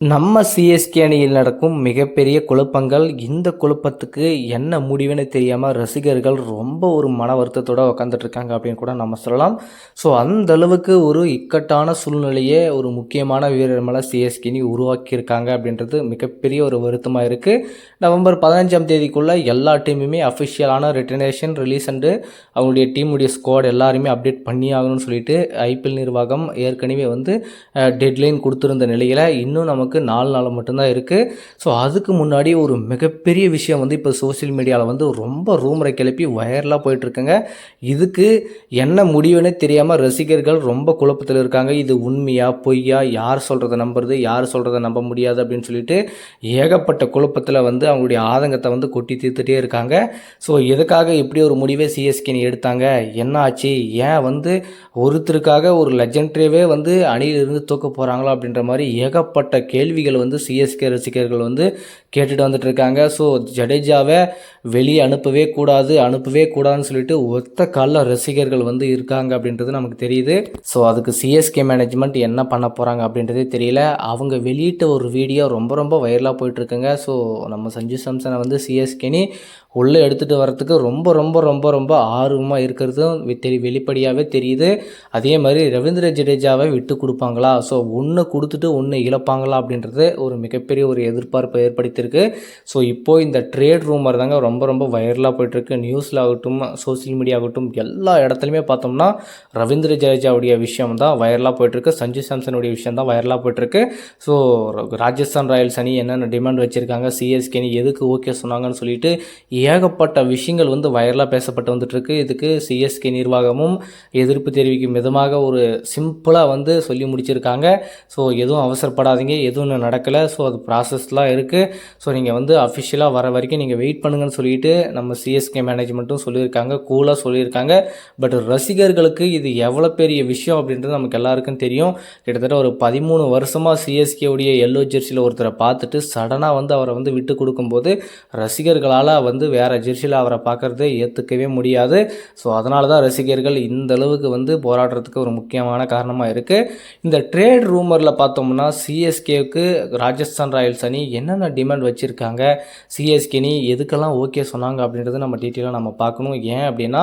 நம்ம சிஎஸ்கே அணியில் நடக்கும் மிகப்பெரிய குழப்பங்கள் இந்த குழப்பத்துக்கு என்ன முடிவுன்னு தெரியாமல் ரசிகர்கள் ரொம்ப ஒரு மன வருத்தத்தோடு உட்காந்துட்டு இருக்காங்க அப்படின்னு கூட நம்ம சொல்லலாம். ஸோ அந்த அளவுக்கு ஒரு இக்கட்டான சூழ்நிலையே ஒரு முக்கியமான வீரர் மேலே சிஎஸ்கே அணி உருவாக்கியிருக்காங்க அப்படின்றது மிகப்பெரிய ஒரு வருத்தமாக இருக்குது நவம்பர் பதினஞ்சாம் தேதிக்குள்ளே எல்லா டீமுமே அஃபிஷியலான ரிட்டர்னேஷன் ரிலீஸ் அண்டு அவங்களுடைய டீமுடைய ஸ்குவாட் எல்லாருமே அப்டேட் பண்ணி ஆகணும்னு சொல்லிட்டு ஐபிஎல் நிர்வாகம் ஏற்கனவே வந்து டெட்லைன் கொடுத்துருந்த நிலையில் இன்னும் நமக்கு நாலு நாள் மட்டும்தான் இருக்குது ஸோ அதுக்கு முன்னாடி ஒரு மிகப்பெரிய விஷயம் வந்து இப்போ சோஷியல் மீடியாவில் வந்து ரொம்ப ரூமரை கிளப்பி வைரலாக போயிட்டுருக்குங்க. இதுக்கு என்ன முடிவுன்னு தெரியாமல் ரசிகர்கள் ரொம்ப குழப்பத்தில் இருக்காங்க. இது உண்மையா பொய்யா யார் சொல்கிறத நம்புறது யார் சொல்கிறத நம்ப முடியாது அப்படின்னு சொல்லிட்டு ஏகப்பட்ட குழப்பத்தில் வந்து அவங்களுடைய ஆதங்கத்தை வந்து கொட்டி தீர்த்துட்டே இருக்காங்க. ஸோ எதுக்காக இப்படி ஒரு முடிவே சிஎஸ்கேனி எடுத்தாங்க? என்ன ஆச்சு? ஏன் வந்து ஒருத்தருக்காக ஒரு லெஜண்டரியே வந்து அணியிலிருந்து தூக்க போகிறாங்களா அப்படின்ற மாதிரி ஏகப்பட்ட கே கேள்விகள் வந்து சிஎஸ்கே ரசிகர்கள் வந்து கேட்டுட்டு வந்துட்டு இருக்காங்க ஸோ ஜடேஜாவை வெளியே அனுப்பவே கூடாது அனுப்பவே கூடாதுன்னு சொல்லிட்டு ஒத்த காலில் ரசிகர்கள் வந்து இருக்காங்க அப்படின்றது நமக்கு தெரியுது. ஸோ அதுக்கு சிஎஸ்கே மேனேஜ்மெண்ட் என்ன பண்ண போகிறாங்க அப்படின்றதே தெரியல. அவங்க வெளியிட்ட ஒரு வீடியோ ரொம்ப ரொம்ப வைரலாக போயிட்டுருக்குங்க. ஸோ நம்ம சஞ்சு சாம்சனை வந்து சிஎஸ்கேனி உள்ளே எடுத்துகிட்டு வரத்துக்கு ரொம்ப ரொம்ப ரொம்ப ரொம்ப ஆர்வமாக இருக்கிறதும் வெ- தெரி வெளிப்படையாகவே தெரியுது. அதே மாதிரி ரவீந்திர ஜடேஜாவை விட்டு கொடுப்பாங்களா? ஸோ ஒன்று கொடுத்துட்டு ஒன்று இழப்பாங்களா அப்படின்றது ஒரு மிகப்பெரிய ஒரு எதிர்பார்ப்பை ஏற்படுத்தியிருக்கு. ஸோ இப்போது இந்த ட்ரேட் ரூமர் தாங்க ரொம்ப ரொம்ப வைரலாக போயிட்டுருக்கு. நியூஸில் ஆகட்டும் சோஷியல் மீடியா ஆகட்டும் எல்லா இடத்துலையுமே பார்த்தோம்னா ரவீந்திர ஜடேஜாவுடைய விஷயம் தான் வைரலாக போயிட்டுருக்கு. சஞ்சு சாம்சனுடைய விஷயம் தான் வைரலாக போயிட்டுருக்கு. ஸோ ராஜஸ்தான் ராயல்ஸ் அணி என்னென்ன டிமாண்ட் வச்சுருக்காங்க? சிஎஸ்கே அணி எதுக்கு ஓகே சொன்னாங்கன்னு சொல்லிட்டு ஏகப்பட்ட விஷயங்கள் வந்து வைரலாக பேசப்பட்டு வந்துட்டுருக்கு. இதுக்கு சிஎஸ்கே நிர்வாகமும் எதிர்ப்பு தெரிவிக்கும் விதமாக ஒரு சிம்பிளாக வந்து சொல்லி முடிச்சிருக்காங்க. ஸோ எதுவும் அவசரப்படாதீங்க. எதுவும் இன்னும் நடக்கலை. ஸோ அது ப்ராசஸ்லாம் இருக்குது ஸோ நீங்கள் வந்து அஃபிஷியலாக வர வரைக்கும் நீங்கள் வெயிட் பண்ணுங்கன்னு சொல்லிட்டு நம்ம சிஎஸ்கே மேனேஜ்மெண்ட்டும் சொல்லியிருக்காங்க. கூலாக சொல்லியிருக்காங்க. பட் ரசிகர்களுக்கு இது எவ்வளோ பெரிய விஷயம் அப்படின்றது நமக்கு எல்லாருக்கும் தெரியும். கிட்டத்தட்ட ஒரு பதிமூணு வருஷமாக சிஎஸ்கேவுடைய எல்லோ ஜெர்சியில் ஒருத்தரை பார்த்துட்டு சடனாக வந்து அவரை வந்து விட்டு கொடுக்கும்போது ரசிகர்களால் வந்து வேறு ஜெர்சியில் அவரை பார்க்குறதே ஏற்றுக்கவே முடியாது. ஸோ அதனால தான் ரசிகர்கள் இந்த அளவுக்கு வந்து போராடுறதுக்கு ஒரு முக்கியமான காரணமாக இருக்குது இந்த ட்ரேட் ரூமரில் பார்த்தோம்னா சிஎஸ்கேவுக்கு ராஜஸ்தான் ராயல்ஸ் அணி என்னென்ன டிமாண்ட் வச்சுருக்காங்க? சிஎஸ்கே அணி எதுக்கெல்லாம் ஓகே சொன்னாங்க அப்படின்றத நம்ம டீட்டெயிலாக நம்ம பார்க்கணும். ஏன் அப்படின்னா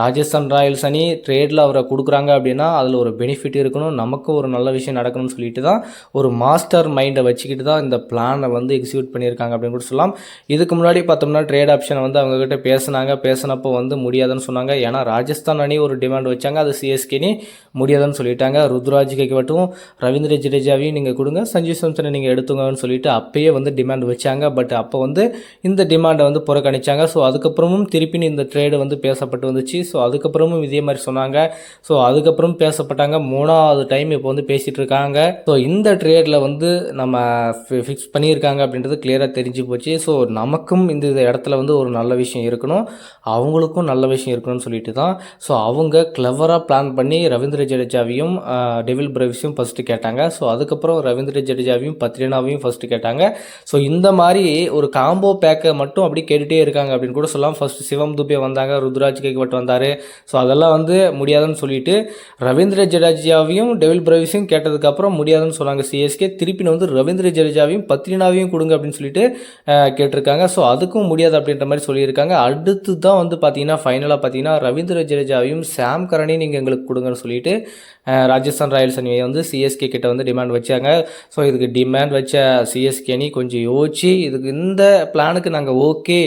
ராஜஸ்தான் ராயல்ஸ் அணி ட்ரேடில் அவரை கொடுக்குறாங்க அப்படின்னா அதில் ஒரு பெனிஃபிட் இருக்கணும். நமக்கு ஒரு நல்ல விஷயம் நடக்கணும்னு சொல்லிட்டு தான் ஒரு மாஸ்டர் மைண்டை வச்சுக்கிட்டு தான் இந்த பிளானை வந்து எக்ஸிக்யூட் பண்ணியிருக்காங்க அப்படின்னு கூட சொல்லலாம். இதுக்கு முன்னாடி பார்த்தோம்னா ட்ரேட் ஆப்ஷன் வந்து அவங்கக்கிட்ட பேசினாங்க. பேசினப்போ வந்து முடியாதுன்னு சொன்னாங்க. ஏன்னா ராஜஸ்தான் அணி ஒரு டிமாண்ட் வச்சாங்க. அது சிஎஸ்கேனி முடியாதுன்னு சொல்லிட்டாங்க. ருத்ராஜ் மட்டும் ரவீந்திர ஜடேஜாவையும் நீங்கள் கொடுங்க. சஞ்சீவ் சாம்சனை நீங்கள் எடுத்துங்கன்னு சொல்லிட்டு அப்பயே வந்து டிமாண்ட் வச்சாங்க. பட் அப்போ வந்து இந்த டிமாண்டை வந்து புறக்கணித்தாங்க ஸோ அதுக்கப்புறமும் திருப்பி இந்த ட்ரேடு வந்து பேசப்பட்டு வந்துச்சு. ஸோ அதுக்கப்புறமும் இதே மாதிரி சொன்னாங்க. ஸோ அதுக்கப்புறம் பேசப்பட்டாங்க. மூணாவது டைம் இப்போ வந்து பேசிகிட்டு இருக்காங்க. ஸோ இந்த ட்ரேடில் வந்து நம்ம ஃபிக்ஸ் பண்ணியிருக்காங்க அப்படின்றது கிளியராக தெரிஞ்சு போச்சு. ஸோ நமக்கும் இந்த இடத்துல வந்து ஒரு நல்ல விஷயம் இருக்கணும். அவங்களுக்கும் நல்ல விஷயம் இருக்கணும்னு சொல்லிட்டு தான். ஸோ அவங்க கிளவராக பிளான் பண்ணி ரவீந்திர ஜடேஜாவையும் டெவில் பிரவிஸையும் ஃபஸ்ட்டு கேட்டாங்க. ஸோ அதுக்கப்புறம் ரவீந்திர ஜடேஜாவையும் பத்ரினாவையும் ஃபஸ்ட்டு கேட்டாங்க. ஸோ இந்த மாதிரி ஒரு காம்போ பேக்கை மட்டும் அப்படி கேட்டுகிட்டே இருக்காங்க அப்படின்னு கூட சொல்லலாம். ஃபஸ்ட்டு சிவம் துபே வந்தாங்க ருத்ராஜ் கேக்வட் வந்தார். ஸோ அதெல்லாம் வந்து முடியாதுன்னு சொல்லிட்டு ரவீந்திர ஜடேஜாவையும் டெவில் பிரவிஸையும் கேட்டதுக்கப்புறம் முடியாதுன்னு சொன்னாங்க சிஎஸ்கே திருப்பி வந்து ரவீந்திர ஜடேஜாவையும் பத்ரினாவையும் கொடுங்க அப்படின்னு சொல்லிட்டு கேட்டிருக்காங்க. ஸோ அதுக்கும் முடியாது அப்படின்ற மாதிரி சொல்லியிருக்காங்க. அடுத்து தான் வந்து பார்த்தீங்கன்னா ஃபைனலாக பார்த்தீங்கன்னா ரவீந்திர ஜடேஜாவையும் சாம் கரனையும் நீங்கள் எங்களுக்கு கொடுங்கன்னு சொல்லிட்டு ராஜஸ்தான் ராயல்ஸ் அணியை வந்து சிஎஸ்கே கிட்ட வந்து டிமாண்ட் வச்சாங்க. ஸோ இதுக்கு டிமாண்ட் வச்ச சிஎஸ்கே அணி கொஞ்சம் யோசிச்சு இதுக்கு இந்த பிளானுக்கு நாங்கள் ஓகே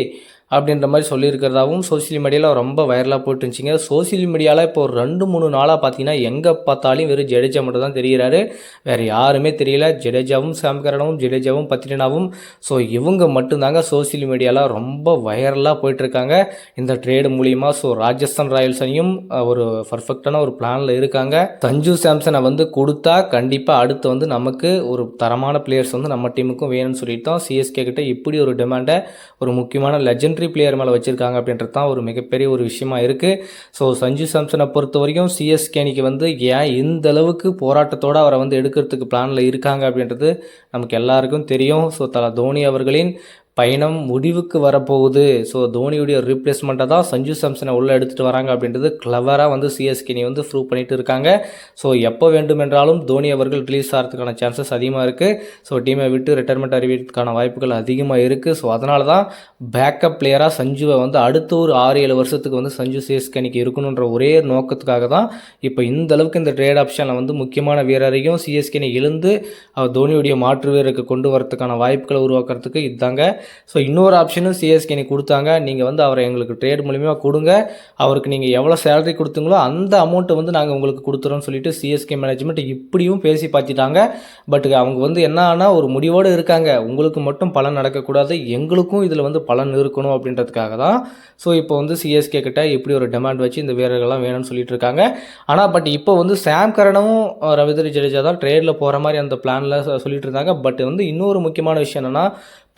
அப்படின்ற மாதிரி சொல்லியிருக்கிறதாவும் சோஷியல் மீடியாவில் ரொம்ப வைரலாக போட்டுருந்துச்சிங்க சோசியல் சோஷியல் மீடியாவில் இப்போ ஒரு ரெண்டு மூணு நாளாக பார்த்தீங்கன்னா எங்கே பார்த்தாலும் வெறும் ஜடேஜா மட்டும் தான் தெரிகிறாரு வேறு யாருமே தெரியல. ஜடேஜாவும் சாம்கரனும் ஜடேஜாவும் பத்ரினாவும் ஸோ இவங்க மட்டும்தாங்க சோஷியல் மீடியாவில் ரொம்ப வைரலாக போயிட்டுருக்காங்க. இந்த ட்ரேடு மூலிமா ஸோ ராஜஸ்தான் ராயல்ஸ் அணியும் ஒரு பர்ஃபெக்டான ஒரு பிளானில் இருக்காங்க. சஞ்சு சாம்சனை வந்து கொடுத்தா கண்டிப்பாக அடுத்து வந்து நமக்கு ஒரு தரமான பிளேயர்ஸ் வந்து நம்ம டீமுக்கும் வேணும்னு சொல்லிட்டு தான் சிஎஸ்கே கிட்ட இப்படி ஒரு டிமாண்டை ஒரு முக்கியமான லெஜண்ட் மிலிட்ரி பிளேயர் மேலே வச்சுருக்காங்க அப்படின்றது தான் ஒரு மிகப்பெரிய ஒரு விஷயமா இருக்குது ஸோ சஞ்சு சாம்சனை பொறுத்த வரைக்கும் சிஎஸ்கேனிக்கு வந்து ஏன் இந்த அளவுக்கு போராட்டத்தோடு அவரை வந்து எடுக்கிறதுக்கு பிளானில் இருக்காங்க அப்படின்றது நமக்கு எல்லாருக்கும் தெரியும். ஸோ தல தோனி அவர்களின் பயணம் முடிவுக்கு வரப்போகுது. ஸோ தோனியுடைய ரீப்ளேஸ்மெண்ட்டை தான் சஞ்சு சாம்சனை உள்ளே எடுத்துகிட்டு வராங்க அப்படின்றது கிளவராக வந்து சிஎஸ்கேனி வந்து ப்ரூவ் பண்ணிட்டு இருக்காங்க. ஸோ எப்போ வேண்டுமென்றாலும் தோனி அவர்கள் ரிலீஸ் ஆகிறதுக்கான சான்சஸ் அதிகமாக இருக்குது ஸோ டீமை விட்டு ரிட்டைர்மெண்ட் அறிவிக்கிறதுக்கான வாய்ப்புகள் அதிகமாக இருக்குது ஸோ அதனால தான் பேக்கப் பிளேயராக சஞ்சுவை வந்து அடுத்த ஒரு ஆறு ஏழு வருஷத்துக்கு வந்து சஞ்சு சிஎஸ்கேனிக்கு இருக்கணுன்ற ஒரே நோக்கத்துக்காக தான் இப்போ இந்த அளவுக்கு இந்த ட்ரேட் ஆப்ஷனில் வந்து முக்கியமான வீரரையும் சிஎஸ்கேனை எழுந்து தோனியுடைய மாற்று வீரருக்கு கொண்டு வரதுக்கான வாய்ப்புகளை உருவாக்குறதுக்கு இதாங்க ஸோ இன்னொரு ஆப்ஷனும் சிஎஸ்கே நீ கொடுத்தாங்க. நீங்கள் வந்து அவரை எங்களுக்கு ட்ரேட் மூலிமா கொடுங்க. அவருக்கு நீங்கள் எவ்வளோ சேலரி கொடுத்தீங்களோ அந்த அமௌண்ட்டை வந்து நாங்கள் உங்களுக்கு கொடுத்துறோம்னு சொல்லிட்டு சிஎஸ்கே மேனேஜ்மெண்ட் இப்படியும் பேசி பார்த்துட்டாங்க. பட் அவங்க வந்து என்ன ஆனால் ஒரு முடிவோடு இருக்காங்க. உங்களுக்கு மட்டும் பலன் நடக்கக்கூடாது. எங்களுக்கும் இதில் வந்து பலன் இருக்கணும் அப்படின்றதுக்காக தான். ஸோ இப்போ வந்து சிஎஸ்கே கிட்ட இப்படி ஒரு டிமாண்ட் வச்சு இந்த வீரர்கள்லாம் வேணும்னு சொல்லிட்டு இருக்காங்க. ஆனால் பட் இப்போ வந்து சாம் கரனும் ரவீந்திர ஜடேஜா தான் ட்ரேடில் போகிற மாதிரி அந்த பிளானில் சொல்லிட்டு இருந்தாங்க. பட் வந்து இன்னொரு முக்கியமான விஷயம் என்னென்னா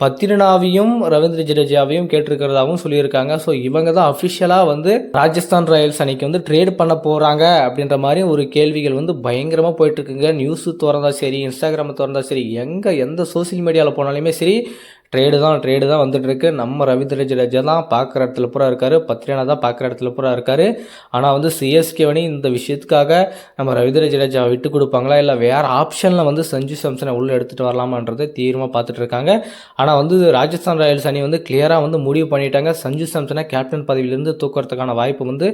பத்திரனாவையும் ரவீந்திர ஜடேஜாவையும் கேட்டிருக்கிறதாகவும் சொல்லியிருக்காங்க. ஸோ இவங்க தான் அஃபிஷியலாக வந்து ராஜஸ்தான் ராயல்ஸ் அன்னைக்கு வந்து ட்ரேட் பண்ண போகிறாங்க அப்படின்ற மாதிரி ஒரு கேள்விகள் வந்து பயங்கரமாக போயிட்டுருக்குங்க நியூஸு திறந்தா சரி இன்ஸ்டாகிராமை திறந்தா சரி எங்கே எந்த சோசியல் மீடியாவில் போனாலுமே சரி ட்ரேடு தான் ட்ரேடு தான் வந்துட்டுருக்கு. நம்ம ரவீந்திர ஜடேஜா தான் பார்க்குற இடத்துல பூரா இருக்கார். பத்ரியானா தான் பார்க்குற இடத்துல பூரா இருக்கார். ஆனால் வந்து சிஎஸ்கே வணி இந்த விஷயத்துக்காக நம்ம ரவீந்திர ஜடேஜா விட்டு கொடுப்பாங்களா? இல்லை வேறு ஆப்ஷனில் வந்து சஞ்சு சாம்சனை உள்ளே எடுத்துகிட்டு வரலாமான்றதை தீவிரமாக பார்த்துட்டு இருக்காங்க. ஆனால் வந்து ராஜஸ்தான் ராயல்ஸ் அணி வந்து கிளியராக வந்து முடிவு பண்ணிட்டாங்க. சஞ்சு சாம்சனை கேப்டன் பதவியிலேருந்து தூக்குறதுக்கான வாய்ப்பு வந்து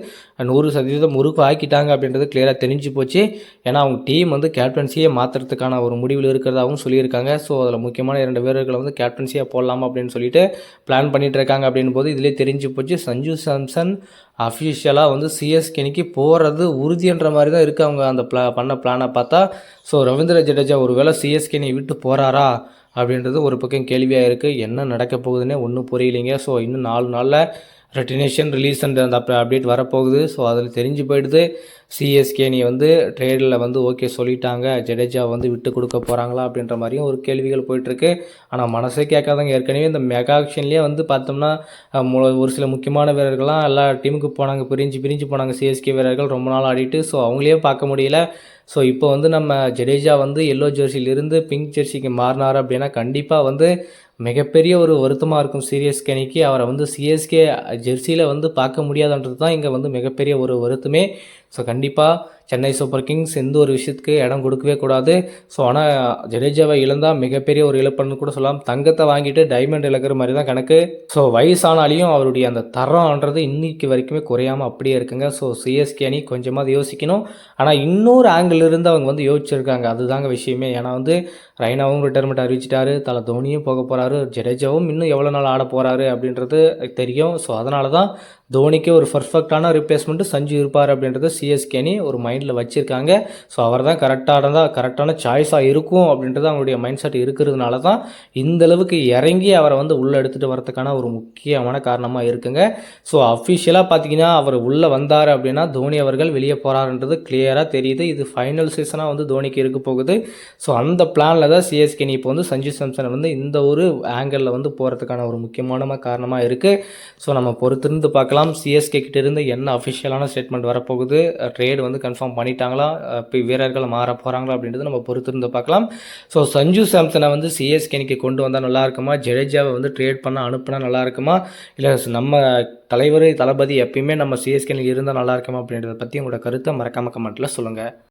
நூறு சதவீதம் முறுக்கு ஆக்கிட்டாங்க அப்படின்றது கிளியராக தெரிஞ்சு போச்சு. ஏன்னா அவங்க டீம் வந்து கேப்டன்சியை மாற்றுறதுக்கான ஒரு முடிவில் இருக்கிறதாகவும் சொல்லியிருக்காங்க. ஸோ அதில் முக்கியமான இரண்டு வீரர்களை வந்து கேப்டன்சியாக போடலாமா அப்படின்னு சொல்லிட்டு பிளான் பண்ணிட்டு இருக்காங்க அப்படின்னு போது இதிலே தெரிஞ்சு போச்சு. சஞ்சு சாம்சன் அஃபிஷியலாக வந்து சிஎஸ்கேனிக்கு போகிறது உறுதின்ற மாதிரி தான் இருக்குது அவங்க அந்த பிளா பண்ண பிளானை பார்த்தா. ஸோ ரவீந்திர ஜடேஜா ஒரு வேளை சிஎஸ்கேனி விட்டு போகிறாரா அப்படின்றது ஒரு பக்கம் கேள்வியாக இருக்குது என்ன நடக்க போகுதுன்னே ஒன்றும் புரியலைங்க. ஸோ இன்னும் நாலு நாளில் ரெட்டினேஷன் ரிலீஸ் அண்ட் அந்த அப்டேட் வரப்போகுது. ஸோ அதில் தெரிஞ்சு போயிடுது. சிஎஸ்கே நீ வந்து ட்ரேடில் வந்து ஓகே சொல்லிட்டாங்க. ஜடேஜா வந்து விட்டு கொடுக்க போகிறாங்களா அப்படின்ற மாதிரியும் ஒரு கேள்விகள் போயிட்டுருக்கு. ஆனால் மனசே கேட்காதவங்க ஏற்கனவே இந்த மெகா ஆக்ஷன்லேயே வந்து பார்த்தோம்னா ஒரு சில முக்கியமான வீரர்கள்லாம் எல்லா டீமுக்கு போனாங்க. பிரிஞ்சு பிரிஞ்சு போனாங்க சிஎஸ்கே வீரர்கள். ரொம்ப நாள் ஆடிட்டு ஸோ அவங்களே பார்க்க முடியல. ஸோ இப்போ வந்து நம்ம ஜடேஜா வந்து எல்லோ ஜெர்சியிலிருந்து பிங்க் ஜெர்சிக்கு மாறினார் அப்படின்னா கண்டிப்பாக வந்து மிகப்பெரிய ஒரு வருத்தமாக இருக்கும் சிஎஸ்கே அவரை வந்து சிஎஸ்கே ஜெர்சியில் வந்து பார்க்க முடியாதுன்றது தான் இங்கே வந்து மிகப்பெரிய ஒரு வருத்தமே. ஸோ கண்டிப்பாக சென்னை சூப்பர் கிங்ஸ் எந்த ஒரு விஷயத்துக்கு இடம் கொடுக்கவே கூடாது. ஸோ ஆனால் ஜடேஜாவை இழந்தால் மிகப்பெரிய ஒரு இழப்புன்னு கூட சொல்லலாம். தங்கத்தை வாங்கிட்டு டைமண்ட் இழக்கிற மாதிரி தான் கணக்கு. ஸோ வயசானாலையும் அவருடைய அந்த தரம்ன்றது இன்னைக்கு வரைக்குமே குறையாமல் அப்படியே இருக்குங்க. ஸோ சிஎஸ்கே அணி கொஞ்சமாக யோசிக்கணும். ஆனால் இன்னொரு ஆங்கிள் இருந்து அவங்க வந்து யோசிச்சிருக்காங்க. அதுதாங்க விஷயமே. ஏன்னா வந்து ரைனாவும் ரிட்டைர்மெண்ட் அறிவிச்சிட்டாரு. தலை தோனியும் போக போகிறாரு ஜடேஜாவும் இன்னும் எவ்வளோ நாள் ஆட போகிறாரு அப்படின்றது தெரியும். ஸோ அதனால தான் தோனிக்கு ஒரு பர்ஃபெக்டான ரிப்ளேஸ்மெண்ட்டு சஞ்சு இருப்பார் அப்படின்றது சிஎஸ்கே அணி ஒரு மைண்ட் மைண்டில் வச்சுருக்காங்க. ஸோ அவர் தான் கரெக்டானதாக கரெக்டான சாய்ஸாக இருக்கும் அப்படின்றது அவங்களுடைய மைண்ட் செட் இருக்கிறதுனால தான் இந்த அளவுக்கு இறங்கி அவரை வந்து உள்ளே எடுத்துகிட்டு வரதுக்கான ஒரு முக்கியமான காரணமாக இருக்குங்க. ஸோ அஃபிஷியலாக பார்த்தீங்கன்னா அவர் உள்ளே வந்தார் அப்படின்னா தோனி அவர்கள் வெளியே போகிறாருன்றது கிளியராக தெரியுது. இது ஃபைனல் சீசனாக வந்து தோனிக்கு இருக்க போகுது. ஸோ அந்த பிளானில் தான் சிஎஸ்கே நீ இப்போ வந்து சஞ்சு சாம்சன் வந்து இந்த ஒரு ஆங்கிளில் வந்து போகிறதுக்கான ஒரு முக்கியமான காரணமாக இருக்குது ஸோ நம்ம பொறுத்திருந்து பார்க்கலாம். பார்க்கலாம் சிஎஸ்கே கிட்டேருந்து என்ன அஃபிஷியலான ஸ்டேட்மெண்ட் வரப்போகுது? ட்ரேட் வந்து கன்ஃபார்ம் பண்ணிட்டாங்களா? இப்போ வீரர்கள் மாற போகிறாங்களா அப்படின்றது நம்ம பொறுத்திருந்து பார்க்கலாம். ஸோ சஞ்சு சாம்சனை வந்து சிஎஸ்கேனிக்கு கொண்டு வந்தால் நல்லா இருக்குமா? ஜடேஜாவை வந்து ட்ரேட் பண்ண அனுப்புனா நல்லா இருக்குமா? இல்லை நம்ம தலைவர் தளபதி எப்பயுமே நம்ம சிஎஸ்கேனிக்கு இருந்தால் நல்லா இருக்குமா அப்படின்றத பற்றி உங்களோட கருத்தை மறக்காம கமெண்ட்டில் சொல்லுங்கள்